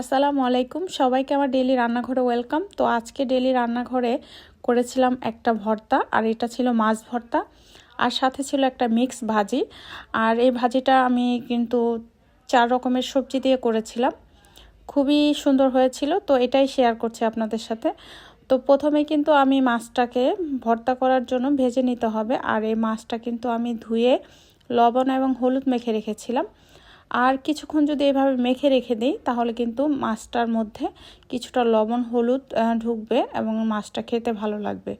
আসসালামু আলাইকুম। সবাইকে আমার ডেলি রান্নাঘরে ওয়েলকাম তো আজকে ডেলি রান্নাঘরে করেছিলাম একটা ভর্তা, আর এটা ছিল মাছ ভর্তা, আর সাথে ছিল একটা মিক্স ভাজি। আর এই ভাজিটা আমি কিন্তু চার রকমের সবজি দিয়ে করেছিলাম। খুবই সুন্দর হয়েছিল, তো এটাই শেয়ার করছি আপনাদের সাথে। তো প্রথমে কিন্তু আমি মাছটাকে ভর্তা করার জন্য ভেজে নিতে হবে, আর এই মাছটা কিন্তু আমি ধুয়ে লবণ এবং হলুদ মেখে রেখেছিলাম। আর কিছুক্ষণ যদি এভাবে মেখে রেখে দিই, তাহলে কিন্তু মাছটার মধ্যে কিছুটা লবণ, হলুদ ঢুকবে এবং মাছটা খেতে ভালো লাগবে।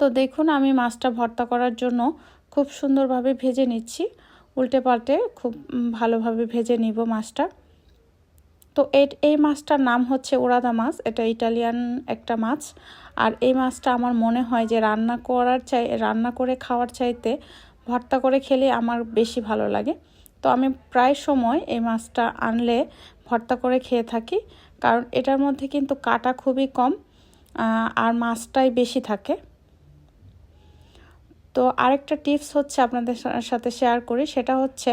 তো দেখুন, আমি মাছটা ভর্তা করার জন্য খুব সুন্দরভাবে ভেজে নিচ্ছি। উল্টে পাল্টে খুব ভালোভাবে ভেজে নিব মাছটা। তো এই মাছটার নাম হচ্ছে ওরাদা মাছ, এটা ইটালিয়ান একটা মাছ। আর এই মাছটা আমার মনে হয় যে রান্না করার চাই, রান্না করে খাওয়ার চাইতে ভর্তা করে খেলে আমার বেশি ভালো লাগে। তো আমি প্রায় সময় এই মাছটা আনলে, ভর্তা করে খেয়ে থাকি। কারণ এটার মধ্যে কিন্তু কাটা খুবই কম আর মাছটাই বেশি থাকে। তো আরেকটা টিপস হচ্ছে আপনাদের সাথে শেয়ার করি, সেটা হচ্ছে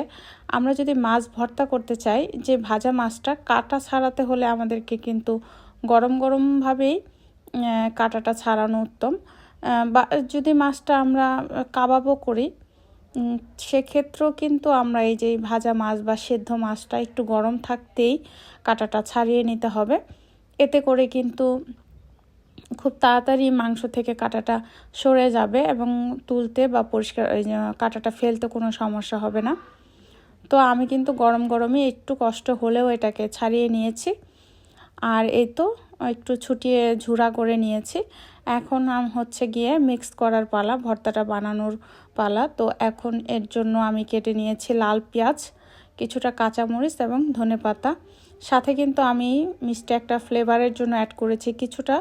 আমরা যদি মাছ ভর্তা করতে চাই, যে ভাজা মাছটা কাটা ছাড়াতে হলে আমাদেরকে কিন্তু গরম গরমভাবেই কাটাটা ছাড়ানো উত্তম। বা, যদি মাছটা আমরা কাবাবও করি সেক্ষেত্রেও কিন্তু আমরা এই যে ভাজা মাছ বা সেদ্ধ মাছটা একটু গরম থাকতেই কাটাটা ছাড়িয়ে নিতে হবে। এতে করে কিন্তু খুব তাড়াতাড়ি মাংস থেকে কাটাটা সরে যাবে এবং তুলতে বা পরিষ্কার কাটাটা ফেলতে কোনো সমস্যা হবে না। তো আমি কিন্তু গরম গরমই একটু কষ্ট হলেও এটাকে ছাড়িয়ে নিয়েছি। আর এই তো একটু ছুটিয়ে ঝুরা করে নিয়েছি। এখন হচ্ছে গিয়ে মিক্স করার পালা, ভর্তাটা বানানোর পালা। তো এখন এর জন্য আমি কেটে নিয়েছি লাল পেঁয়াজ, কিছুটা কাঁচামরিচ এবং ধনে পাতা। সাথে কিন্তু আমি মিষ্টি একটা ফ্লেভারের জন্য অ্যাড করেছি কিছুটা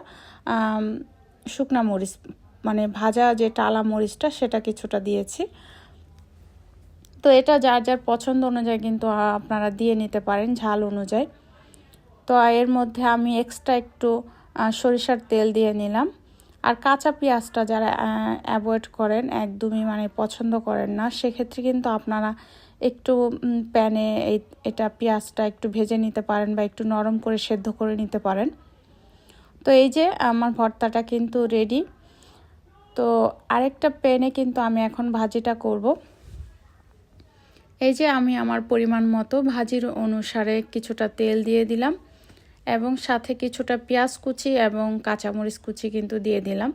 শুকনা মরিচ। মানে ভাজা যে টালা মরিচটা সেটা কিছুটা দিয়েছি। তো এটা যার যার পছন্দ অনুযায়ী কিন্তু আপনারা দিয়ে নিতে পারেন ঝাল অনুযায়ী। তো এর মধ্যে আমি এক্সট্রা একটু সরিষার তেল দিয়ে নিলাম। আর কাঁচা পেঁয়াজটা যারা অ্যাভয়েড করেন, একদমই মানে পছন্দ করেন না, সেক্ষেত্রে কিন্তু আপনারা একটু প্যানে এই, এটা পেঁয়াজটা একটু ভেজে নিতে পারেন বা একটু নরম করে সেদ্ধ করে নিতে পারেন। তো এই যে আমার ভর্তাটা কিন্তু রেডি তো আরেকটা প্যানে কিন্তু আমি এখন ভাজিটা করব। এই যে আমি আমার পরিমাণ মতো ভাজির অনুসারে কিছুটা তেল দিয়ে দিলাম। এবং সাথে কিছুটা পেঁয়াজ কুচি এবং কাঁচামরিচ কুচি কিন্তু দিয়ে দিলাম।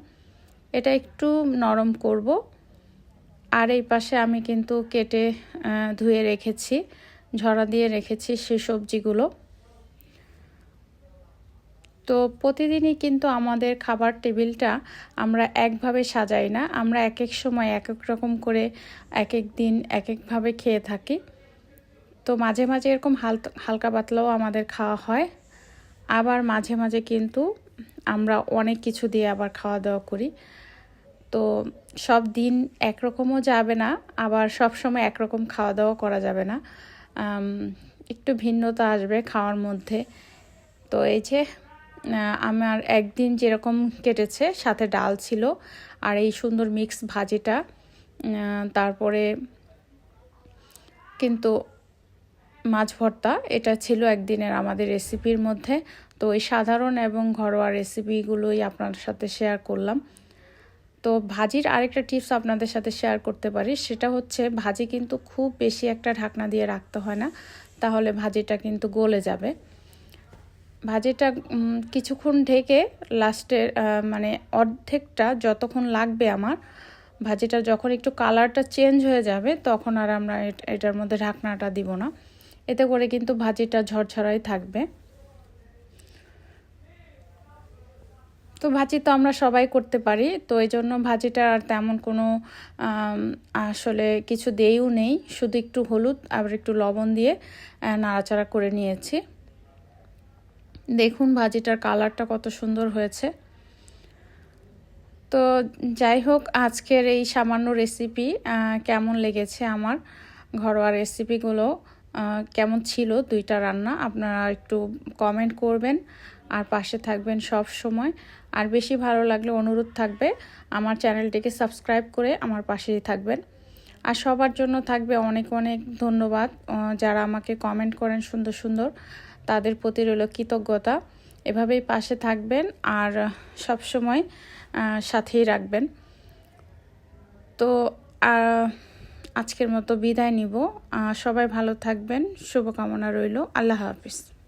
এটা একটু নরম করব। আর এই পাশে আমি কিন্তু কেটে ধুয়ে রেখেছি, ঝরা দিয়ে রেখেছি সেই সবজিগুলো। তো প্রতিদিনই কিন্তু আমাদের খাবার টেবিলটা আমরা একভাবে সাজাই না, আমরা এক এক সময় এক এক রকম করে এক এক দিন এক একভাবে খেয়ে থাকি। তো মাঝে মাঝে এরকম হালকা পাতলাও আমাদের খাওয়া হয়। আবার মাঝে মাঝে কিন্তু আমরা অনেক কিছু দিয়ে আবার খাওয়া দাওয়া করি। তো সব দিন একরকমও যাবে না, আবার সব সময় একরকম খাওয়া দাওয়া করা যাবে না। একটু ভিন্নতা আসবে খাওয়ার মধ্যে। তো এই যে আমার একদিন যেরকম কেটেছে, সাথে ডাল ছিল আর এই সুন্দর মিক্স ভাজিটা তারপরে কিন্তু মাছ ভর্তা, এটা ছিল একদিনের আমাদের রেসিপির মধ্যে। তো এই সাধারণ এবং ঘরোয়া রেসিপিগুলোই আপনার সাথে শেয়ার করলাম। তো ভাজির আরেকটা টিপস আপনাদের সাথে শেয়ার করতে পারি, সেটা হচ্ছে ভাজি কিন্তু খুব বেশি একটা ঢাকনা দিয়ে রাখতে হয় না, তাহলে ভাজিটা কিন্তু গলে যাবে। ভাজিটা কিছুক্ষণ ঢেকে লাস্টের মানে অর্ধেকটা যতক্ষণ লাগবে আমার, ভাজিটা যখন একটু কালারটা চেঞ্জ হয়ে যাবে, তখন আর আমরা এটার মধ্যে ঢাকনাটা দিব না। এতে করে কিন্তু ভাজিটা ঝরঝরাই থাকবে। তো ভাজি তো আমরা সবাই করতে পারি, তো এই জন্য ভাজিটা আর তেমন কোনো আসলে কিছু দেইও নেই। শুধু একটু হলুদ আবার একটু লবণ দিয়ে নাড়াচাড়া করে নিয়েছি। দেখুন ভাজিটার কালারটা কত সুন্দর হয়েছে। তো যাই হোক, আজকের এই সামান্য রেসিপি কেমন লেগেছে আমার ঘরোয়া রেসিপিগুলো কেমন ছিল দুইটা রান্না, আপনারা একটু কমেন্ট করবেন। আর পাশে থাকবেন সব সময়। আর বেশি ভালো লাগলে অনুরোধ থাকবে, আমার চ্যানেলটিকে সাবস্ক্রাইব করে আমার পাশেই থাকবেন। আর সবার জন্য থাকবে অনেক অনেক ধন্যবাদ যারা আমাকে কমেন্ট করেন সুন্দর সুন্দর, তাদের প্রতি রইল কৃতজ্ঞতা। এভাবেই পাশে থাকবেন আর সব সময় সাথেই রাখবেন। তো আজকের মতো বিদায় নিব। সবাই ভালো থাকবেন। শুভকামনা রইল। আল্লাহ হাফিজ।